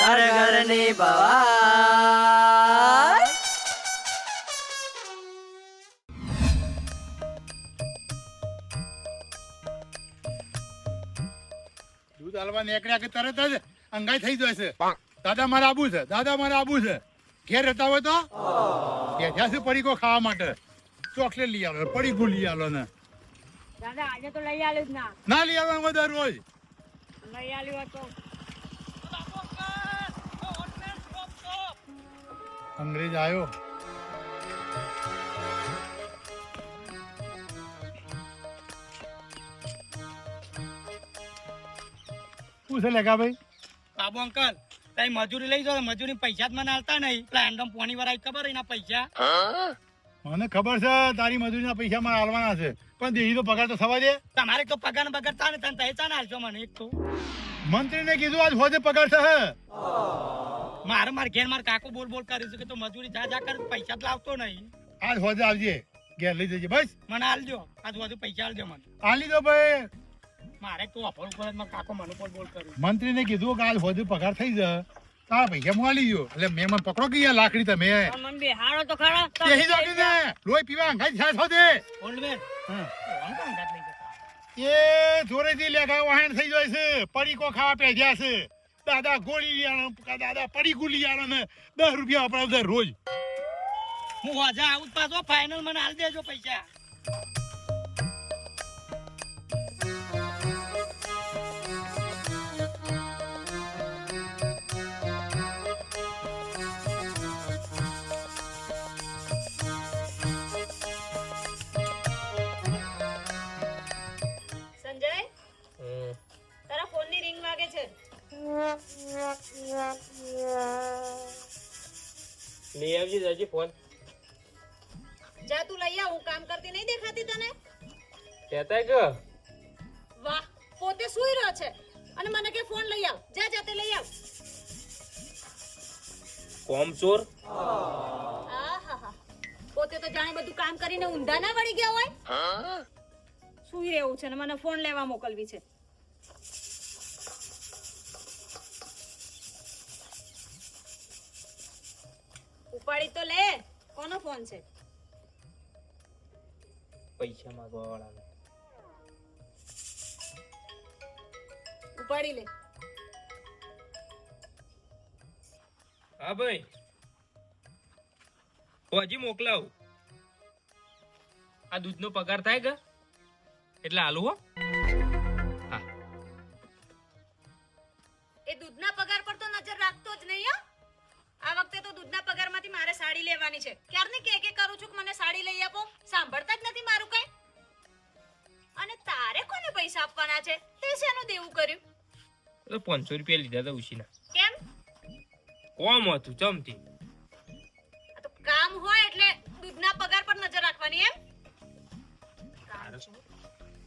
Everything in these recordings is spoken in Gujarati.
ઘર ઘરની ભવાઈ. દૂધ હાલવા નીકળ્યા કે તરત જ અંગાઈ થઈ જશે. દાદા મારે આબુ છે. દાદા મારે આબુ છે. ઘેર રહેતા હોય તો? બેઠ્યા છે પડીકો ખાવા માટે. ચોકલેટ લઈ આલો પડીકું લઈ આવ્યો ને. દાદા આજે તો લઈ આવ્યો જ ના. ના લઈ આવ્યો બધા રોજ લઈ આવ્યો તો. અંગ્રેજ આવ્યો શું છે લેખા ભાઈ? બાબુ અંકલ તઈ મજૂરી લઈ જાઓ મજૂરી પૈસા જ મને આલતા નહીં. એટલે એન્ડમ પોણી વાળા ખબર એના પૈસા. મને ખબર છે તારી મજૂરીના પૈસા મારે આલવાના છે. પણ દેહી તો પગાર તો થવા દે. તમારે તો પગાર ને પગાર થાય ને તને તઈ ચાને આલશો મને એક તો. મંત્રીને કીધું આજ હોજે પગાર થશે. મારે મારે ઘેર મારે કાકો બોલ બોલ કરી કે તો મજૂરી જા જા કર પૈસા જ લાવતો નહીં. આજ હોજે આવજે ઘેર લઈ જજે બસ. મને આલજો આજ વધુ પૈસા આલજો મને. આલી દો ભાઈ. મારે તો અફોલ ઉપર જ કાકો મને બોલ બોલ કર્યું મંત્રીને કીધું કે આજ હોજે પગાર થઈ જા તારા પૈસા હું આલી ગયો એટલે મેં મને પકડો કે લાકડી તમે? મમ્મી મને બેહાડો તો ખરા. તેહી દો કે ને લોહી પીવા અંગાઈ છાસ છો દે મેન હા. ગાત લઈ જતા? એ જોરેથી લેખા વાહન થઈ જાય છે. પડીકો ખાવા પેઢ્યા છે. દાદા ગોળી કા દાદા પડી આવો ને દસ રૂપિયા વપરાવતા રોજ. હું વાજા આવું પાછો ફાઇનલ મને હાલ દેજો પૈસા. લઈ આવજે ફોન. જા તું લઈ આવ હું કામ કરતી નહીં દેખાતી તને? કહેતા કે? વાહ પોતે સુઈ રહ્યો છે. અને મને કે ફોન લઈ આવ. જા જાતે લઈ આવ. કોમચોર આહાહા. પોતે તો જાણે બધું કામ કરીને ઊંધા ના વળી ગયા હોય. સુઈ રહેવું છે ને મને ફોન લેવા મોકલવી છે. ઉપાડી તો લે. કોનો ફોન છે? પૈસા માંગવા વાળાનો. ઉપાડી લે. હા ભાઈ. હજી મોકલાવ. આ દૂધનો પગાર થાય કે? એટલે હાલું હો હા. પૈસા છે? તે શેનું દેવું કર્યું? તો પાંચસો રૂપિયા લીધા હતા ઉછીના કેમ? કોમ હતું ચમતી કામ હોય એટલે દૂધના પગાર પર નજર રાખવાની એમ?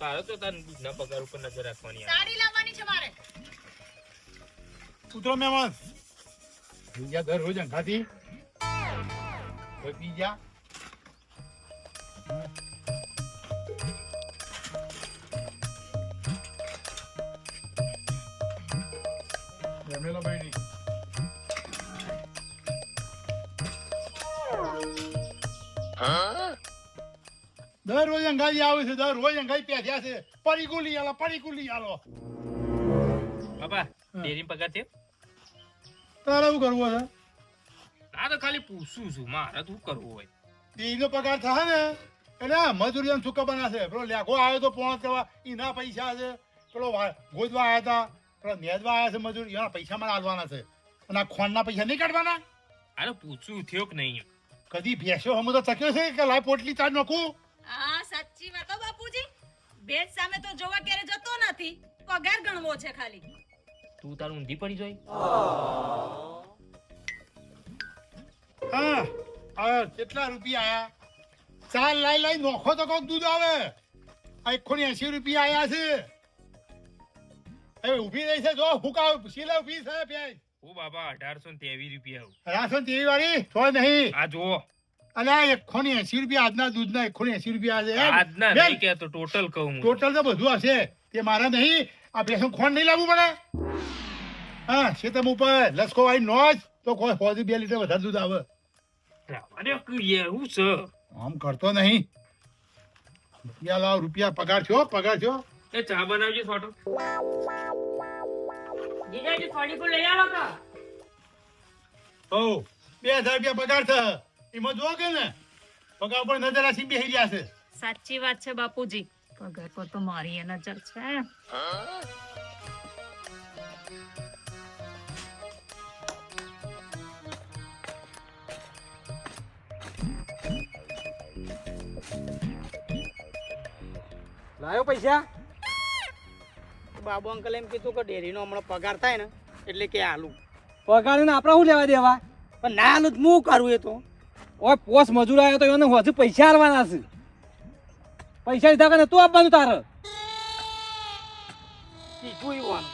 તારે તો તારે દૂધના પગાર ઉપર નજર રાખવાની. સાડી લાવવાની છે મારે. ઉતરો મહેમાન. બીજા દર રોજ અંખાથી બીજા? બહેની દર રોજ અંગાજી આવે છે દર રોજ અંગાજી પેઠ્યા છે. પડીકું લઈ આલો પડીકું લઈ આલો. બાપા ડેરી પગાર થયો? તારે શું કરવું છે ના તો ખાલી પૂછું છું મારે તો શું કરવું હોય? એનો પગાર થાય ને એટલે આ મજૂરી એમ છૂકા બનાશે. પેલો લેખો આવ્યો તો પોણત કરવા એના પૈસા છે. પેલો ગોદવા આવ્યા હતા. નેદવા આવ્યા છે મજૂરી એના પૈસા મને આલવાના છે. અને આ ખોનના પૈસા નહીં કાઢવાના? અરે પૂછ્યું થયો કે નહીં? કદી ભેસો હમ તો ચક્યો છે કે લાય પોટલી ચાર નોખું? હા સાચી વાત. હો બાપુજી. ભેજ સામે તો જોવા ક્યારે જતો નથી. પગાર ગણવો છે ખાલી. તું તારું ઊંધી પડી જોઈ હા આ કેટલા રૂપિયા આયા? ચાર લાઈ લાઈ નોખો તો કોક દૂધ આવે. આ એકસો ને એસી રૂપિયા આયા છે. હવે ઊભી રહી છે જો હુકા શીલા ઊભી છે ભાઈ? ઓ બાબા અઢારસો ને ત્રેવીસ રૂપિયા રાશન તેવી વાળી? છો નહીં. આ જુઓ. અલે એકસો ને એસી રૂપિયા આજના દૂધના એકસો ને એસી રૂપિયા છે આજના નહીં કહેતો ટોટલ કહું ટોટલ તો બધું હશે. તે મારે નહીં. આ ભેંસો ખોંડ નહીં લાવવું પડે? હા શેતમ ઉપર લસકો વાળી જ તો કોઈ હોજી બે લીટર વધારે દૂધ આવે. અરે એવું છે? આમ કરતો નહીં. રૂપિયા લાવ રૂપિયા પગાર થયો પગાર થયો. એ ચા બનાવજો ફોટો. જીજાજી થોડી કો લઈ આવો કા ઓ બે હજાર રૂપિયા પગાર થયો એમાં જો કે ને? પગાર પર નજર રાખી બેસી ગયા છે. સાચી વાત છે બાપુજી. પગાર પર તો મારી એ નજર છે. લાયો પૈસા? બાબુ અંકલ એમ કીધું કે ડેરીનો હમણાં પગાર થાય ને એટલે કે આલુ. પગાર ને આપણે શું લેવા દેવા? પણ ના આલુ તો હું કરું એ તો? ઓય પોસ મજૂર આવ્યો તો એને હજુ પૈસા આલવાના છે. પૈસા લીધા કરે તું આપવાનું તારે? કીધું એવું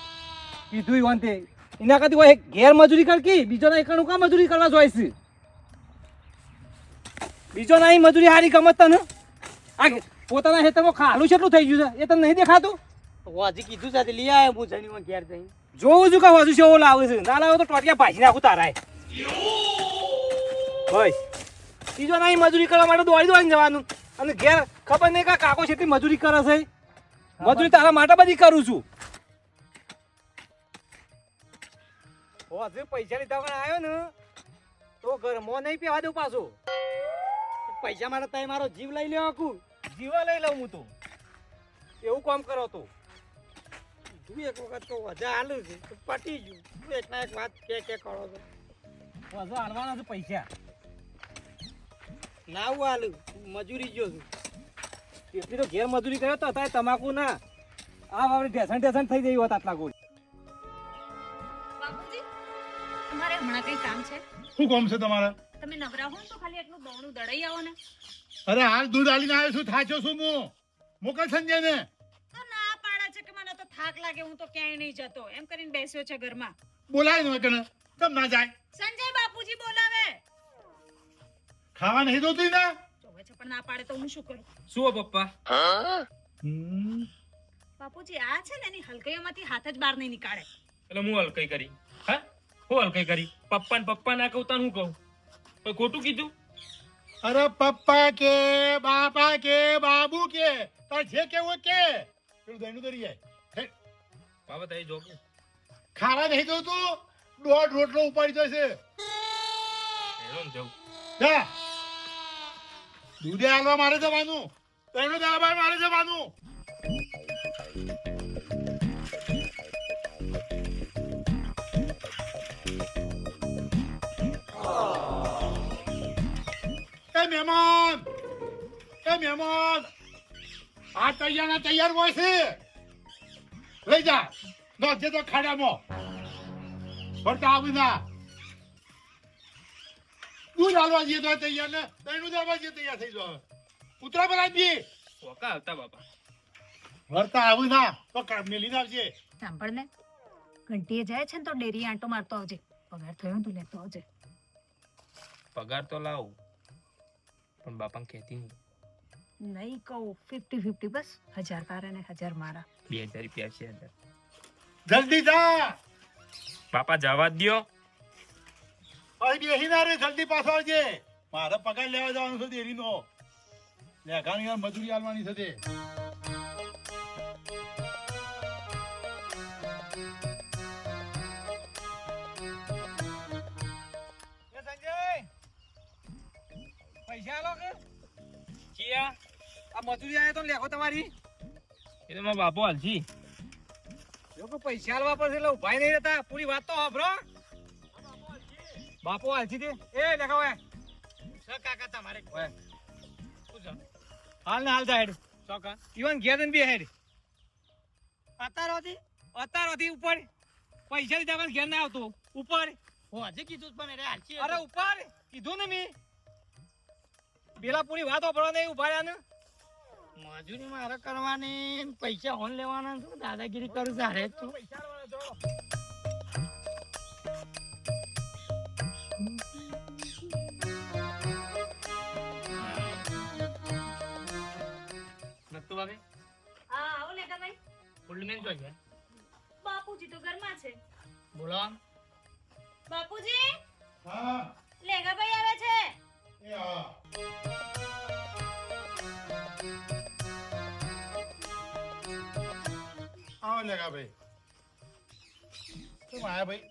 કીધું ઈ વાંતે એના કરતી કોઈ ઘેર મજૂરી કર કી? બીજો ના એકનું કામ મજૂરી કરવા જોઈ છે? બીજો ના મજૂરી હારી ગમત તને? આ પોતાના ખેતરમાં ખાલું કેટલું થઈ ગયું છે. એ તને નહીં દેખાતું? હજી કીધું સાથે લઈ આવ્યો હું જણીમાં ઘેર જઈ જોઉં છું કે વાજુ છે લાવે છે. ના લાવે તો ટોટિયા ભાજી નાખું તારાય ભાઈ બીજો ના મજૂરી કરવા માટે દોડી દોડી જવાનું. અને ઘેર ખબર નહીં કે કાકો કેટલી મજૂરી કરે છે. મજૂરી તારા માટે બધી કરું છું. હજુ પૈસા લીધા પણ આવ્યો ને તો ઘર મો નહીં પીવા દઉં પાછો. પૈસા માટે તમે મારો જીવ લઈ લેવા જીવા લઈ લઉં હું તો. એવું કામ કરો તો. તું એક વખત તો વજા આલું છે તો પટી ગયું. તું એક ના એક વાત કે કે કરો છો. હજુ હાલવાના છે પૈસા. ના હું મજૂરી ગયો છું. એટલી તો ઘેર મજૂરી કર્યો તો અત્યારે તમાકુ ના. આ વાવડી ઢેસણ ઢેસણ થઈ ગઈ હોત આટલા ગોળ. બાપુજી તમારે હમણાં કઈ કામ છે? શું કામ છે તમારે? તમે નવરા હો તો ખાલી એટલું દોણું દળાઈ આવો ને. અરે હાલ દૂધ આલીને આવ્યો છું થાચો છું હું. મોકલ સંજય ને ના પાડા છે કે મને થાક લાગે હું તો ક્યાંય નહીં જતો. એમ કરીને બેસ્યો છે ઘરમાં. બોલાય નો કને તમ ના જાય? સંજય બાપુજી બોલાવે. ખાવા નહીં દોતી ના જોવે છે પણ ના પાડે તો હું શું કરું? શું પપ્પા? બાપુજી આ છે ને એની હલકઈઓમાંથી હાથ જ બહાર નહીં નીકાળે. એટલે હું હલકઈ કરી? હા? હું હલકઈ કરી? પપ્પા ને પપ્પા ના કહું તને હું કહું? કોઈ ખોટું કીધું? અરે પપ્પા કે બાપા કે બાબુ કે તાર જે કેવું કે. પેલું દઈનું દરી જાય બાબા તઈ જો ખાવા નહીં દોતું દોઢ રોટલો ઉપાડી જશે જા. દૂધે હાલવા મારે જવાનું. તેનું દાબાઈ મારે જવાનું. એ મહેમાન. એ મહેમાન. આ તૈયાર તૈયાર હોય છે. લઈ જા. નોંધે તો ખાડામાં. ફરતા આવી ના. દૂધ હાલવા જઈએ તો તૈયાર ને દહીંનું દાવા જઈએ તૈયાર થઈ જાવ ઉતરા પર આપીએ ઓકા આવતા બાપા. વરતા આવું ના તો કામ મેલીને આવજે. સાંભળ ને ઘંટીએ જાય છે ને તો ડેરી આંટો મારતો આવજે. પગાર થયો ને તો લેતો આવજે. પગાર તો લાવું પણ બાપાને કહેતી નહીં નહીં કહું ફિફ્ટી ફિફ્ટી બસ. હજાર તારે ને હજાર મારા. બે હજાર રૂપિયા છે હજાર જલ્દી જા! બાપા જવા દો દ્યો. અહીં બેસી ના રે જલ્દી પાછો આવજે. મારે પગાર લેવા જવાનું છે દેરીનો લેખાની મજૂરી આલવાની છે તે. મજૂરી આવ્યો તો લેખો તમારી. એ તો મારા બાપો હાલજી લોકો પૈસા હાલવા પડશે એટલે ઉભાઈ નહીં રહેતા. પૂરી વાત તો સાંભળો. બાપો હાલથી તે. એ લેખા હોય સર કાકા તમારે. ઓય હાલ ને હાલ જાય ચોકા ઈવન ઘેર જઈને બે હેડ અતારોથી? અતારોથી ઉપર. પૈસા લીધા પણ ઘેર ના આવતો. ઉપર. હું હજી કીધું પણ અરે હાલશી અરે ઉપર. કીધું ને મેં. પેલા પૂરી વાત સાંભળવા નહીં ઊભા રહ્યા ને. મજૂરી મારે કરવાની પૈસા ઓન લેવાના શું દાદાગીરી કરું સારે ભાઈ છે. બાપુજી તો ઘરમાં છે. બોલો બાપુજી? હા. લેગાભાઈ આવે છે. આવો ભાઈ. શું માયા ભાઈ?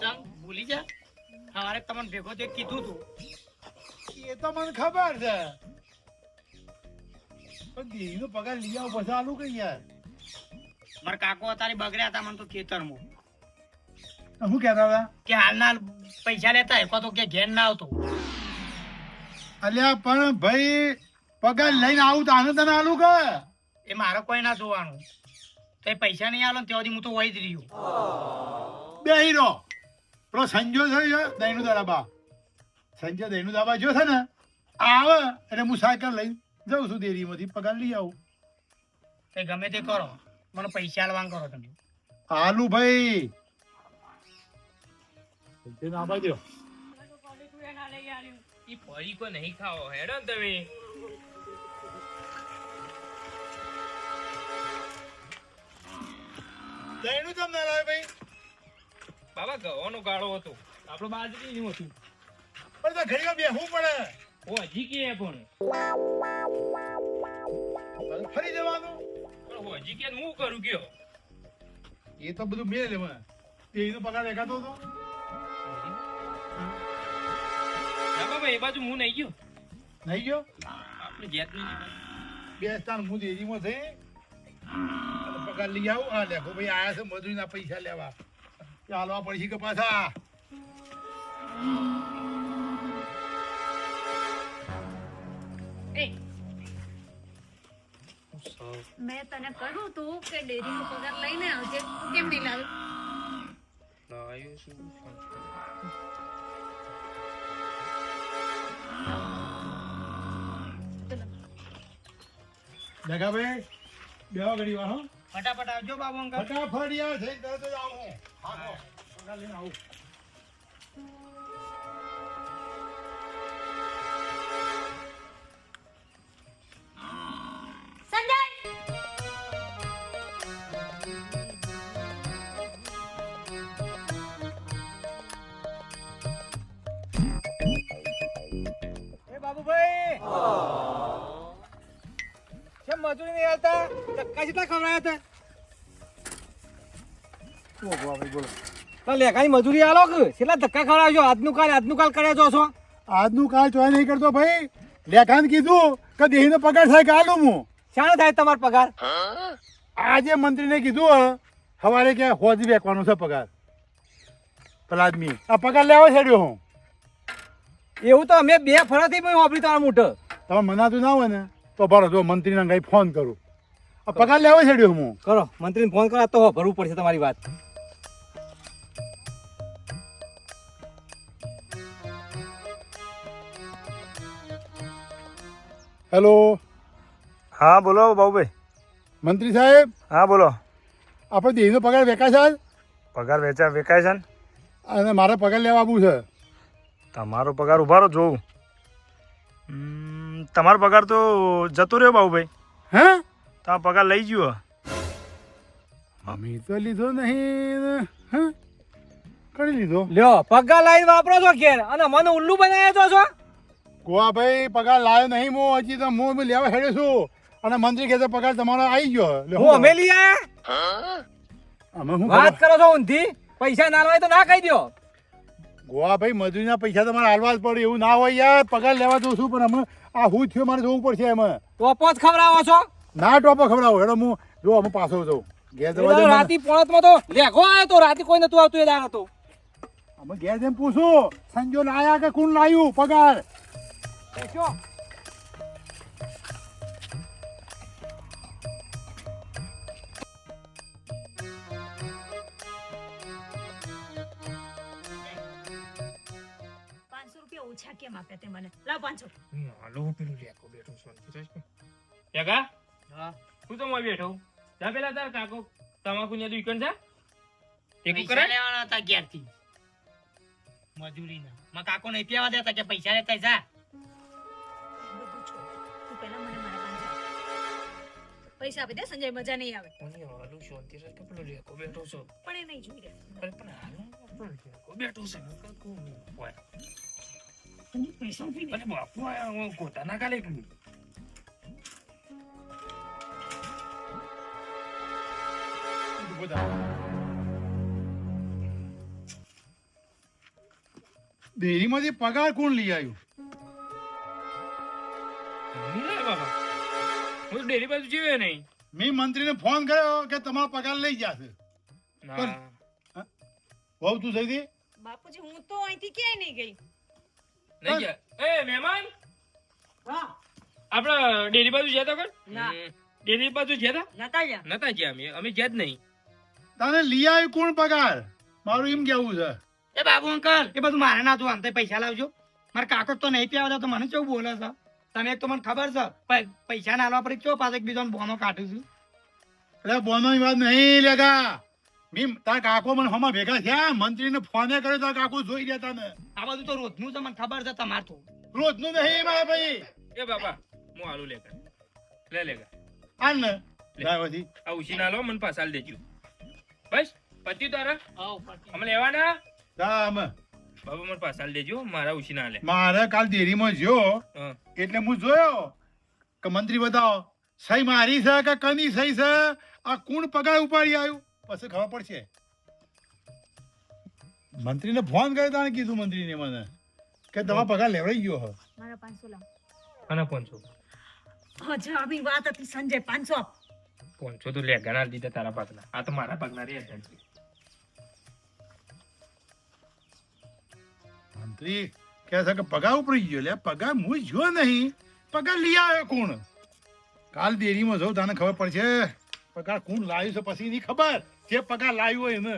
ચાલ ભૂલી જા. સવારે તમને ભેગો તે કીધું તું. એ તો મને ખબર છે. પણ દેવીનો પગાર લઈ આવો પછી આલું કઈ યાર? મારા કાકો અત્યારે બગડ્યા હતા મને તો ખેતરમાં. શું કહેતા હતા? કે હાલના હાલ પૈસા લેતા એક તો કે ઘેર ના આવતો. અલ્યા પણ ભાઈ પગાર લઈને આવું તો આને તને આલું કે? એ મારે કોઈ ના જોવાનું. તો એ પૈસા નહીં આલો ને ત્યાં સુધી હું તો વહી જ રહ્યું. બે હીરો પેલો સંજો છે દહીનું દાબા સંજય દહીનું દાબા જો છે ને આવે એટલે હું સાયકલ લઈને જઉં છું દેરીમાંથી પગાર લઈ આવું. તે ગમે તે કરો મને પૈસા આલવાન કરો તમે. આલુ ભાઈ. આબા દો ઈ ફરી કો નહીં ખાવો. હેડો તમે. દહીનું તમને લાવે ભાઈ? બાબા ગવાનો ગાળો હતો. આપણો બાજરી નું હતું. પણ તો ઘડીમાં બેસવું પડે. ઓ હજી કે પણ ફરી જવાનું. પણ હું હજી કે હું કરું કયો? એ તો બધું મેળ એમાં તેનો પગાર દેખાતો હતો. બાબા એ બાજુ હું નહીં ગયો. નહીં ગયો? આપણે જેત નહીં બે સ્થાન હું ડેરીમાં થઈ પગાર લઈ આવું. આ લેખો ભાઈ આયા છે મજૂરીના પૈસા લેવા. ચાલવા પડશે કે પાછા. મેં તને કહ્યું તું કે ડેરીનો પગાર લઈને આવજે. તું કેમ નહીં લાવ્યો લાયો શું લેખા ઘડી હો. ફટાફટ આવજો બાબુ અંકલ. ફટાફટ યાર જઈ તરત તો આવું. હું. હા હા લઈને આવું. સંજય! એ બાબુભાઈ. કેમ મજૂરી નહીં આવતા ધક્કા કેટલા ખવડાયા હતા? તો લેખાની મજૂરી આલો કે? કેટલા ધક્કા ખવડાવજો? આજનું કાલ આજનું કાલ કર્યા છો છો? આજનું કાલ ચોય નહીં કરતો ભાઈ. લેખાને કીધું કે દેહીનો પગાર થાય કે આલું હું શાણે થાય તમારો પગાર? આજે મંત્રીને કીધું સવારે કે હોજી વેકવાનો છે પગાર. પેલા આદમી. આ પગાર લેવા છેડ્યો હું. એવું તો અમે બે ફરાથી પણ વાપરી તમારા મોઢ. તમે મનાતું ના હોય ને. તો બરો જો મંત્રીને કઈ ફોન કરું. આ પગાર લેવા છે હું? કરો મંત્રીને ફોન કરો તો ભરવું પડશે તમારી વાત. હેલો? હા બોલો બાબુભાઈ. મંત્રી સાહેબ? હા બોલો. આપણે દેહીનો પગાર વેકાય છે પગાર વેચા વેચાય છે ને? અને મારે પગાર લેવા આવવું છે. તમારો પગાર ઉભારો જોઉં. તમારો પગાર તો જતો રહ્યો બાબુભાઈ હે? તમે પગાર લઈ ગયો. અમે તો લીધો નહીં. હે? કરી લીધો? લ્યો પગાર લાવીને વાપરો છો ઘેર. અને મને ઉલ્લુ બનાવ્યા છો ગોવા ભાઈ પગાર લાવ્યો નહીં મો હજી તો હું લેવા હેડ્યો છું. અને મંત્રી કહેતો પગાર તમારો આવી ગયો. હું અમે લઈ આયા? અમે હું વાત કરો? છો ઊંધી? પૈસા ના લાવે તો ના કહી દો ગોવાભાઈ મજૂરીના પૈસા તમારે હાલવા જ પડે. એવું ના હોય યાર. પગાર લેવા દઉં છું પણ અમે આ હું થયું મારે જોવું પડશે એમાં. ટોપો જ ખવડાવો છો. ના ટોપો ખવડાવો હેડો હું જો અમે પાછો જઉં. ઘેર જવા. રાતી પોણતમાં તો લેખો આવ્યો તો રાતી કોઈ નતું આવતું એ દાર હતો અમે ઘેર જઈને પૂછું સંજો લાયા કે કોણ લાયું પગાર? કેમ તે મને. લાવ પાંચો હાલો પેલું લેકો બેઠો શાંતિ છે. લેકા હા. તું તો મોય બેઠો જા પેલા તાર કાકો. તમાકુ ને દુકાન છે ટેકુ પૈસા કરે લેવાના હતા ઘેરથી. મજૂરીના. માં કાકો નહીં પીવા દેતા કે પૈસા લેતા જા. તું પહેલા મને મારા પૈસા આપી દે સંજય મજા નહીં આવે. મને હાલું શાંતિ રહે કે પેલો લેકો બેઠો છો? પણ એ નહીં જોઈ રહ્યા. પણ હાલું બેઠો છે? હું નહીં. હોય. પૈસા આપી દે. અરે બાપુ આ હું ગોતા ના કાલે કીધું. બધા ડેરીમાંથી પગાર કોણ લઈ આવ્યું હું ના બાબા હું તો ડેરી બાજુ જોયો નહીં મેં મંત્રીને ફોન કર્યો કે તમારો પગાર લઈ જશે ના બહુ તું થઈ હતી બાપુજી હું તો અહીંથી ક્યાંય નહીં ગઈ નહીં ગયા. એ મહેમાન? આપણે ડેરી બાજુ ગયા તા કોણ ના. ડેરી બાજુ ગયા તા નતા ગયા. નતા ગયા અમે. અમે ગયા જ નહીં. તને લઈ આવ્યું કોણ પગાર? મારું એમ કેવું છે. એ બાબુ અંકલ એ બધું મારે ના જોવાનું. તમે પૈસા લાવજો. મારા કાકો તો નહીં પીવા તો મને કેવું બોલે છે? તને એક તો મને ખબર છે પૈસા ના આલવા પડે કેવો પાછો બીજો બોનો કાઢું છું. એટલે બોનો વાત નહીં લેગા. મી તાર કાકો મને હમણાં ભેગા થયા મંત્રીને ફોને કર્યો તાર કાકો જોઈ ગયા તને. આ બધું તો રોજનું છે મને ખબર છે તમારે તો. રોજનું નહીં મારા ભાઈ. એ બાબા હું આલુ લેકર. લે લેકર. આન ને. લાવ આ ઉછી ના લો મને પાછા દેજો. બસ પતિ તારા? અમે લેવાના? જા બાબા મને પાસાલ દેજો મારા ઉછીના લે. મારે કાલ દેરીમાં જ્યો. એટલે હું જોયો કે મંત્રી બતાવો સહી મારી છે કે કની સહી છે? આ કોણ પગાર ઉપાડી આવ્યું? પછી ખબર પડશે. મંત્રીને ફોન કર્યો તાણે કીધું મંત્રીને મને કે તમારો પગાર લેવડાઈ ગયો હવે. મારા પાંચસો લાવ. અને પોનસો અજાબી વાત હતી સંજય પાંચસો આપ. પોનસો તો લે ઘણા દીધા તારા પાકના આ તો મારા પાકના રે છે. મંત્રી કહે છે કે પગાર ઉપડી ગયો લે પગાર હું જો નહીં. પગાર લઈ આવ્યો કોણ? કાલ દેરીમાં જઉં તને ખબર પડશે. પગાર કોણ લાવ્યું છે પછી નહીં ખબર. જે પગાર લાવ્યો હોય એને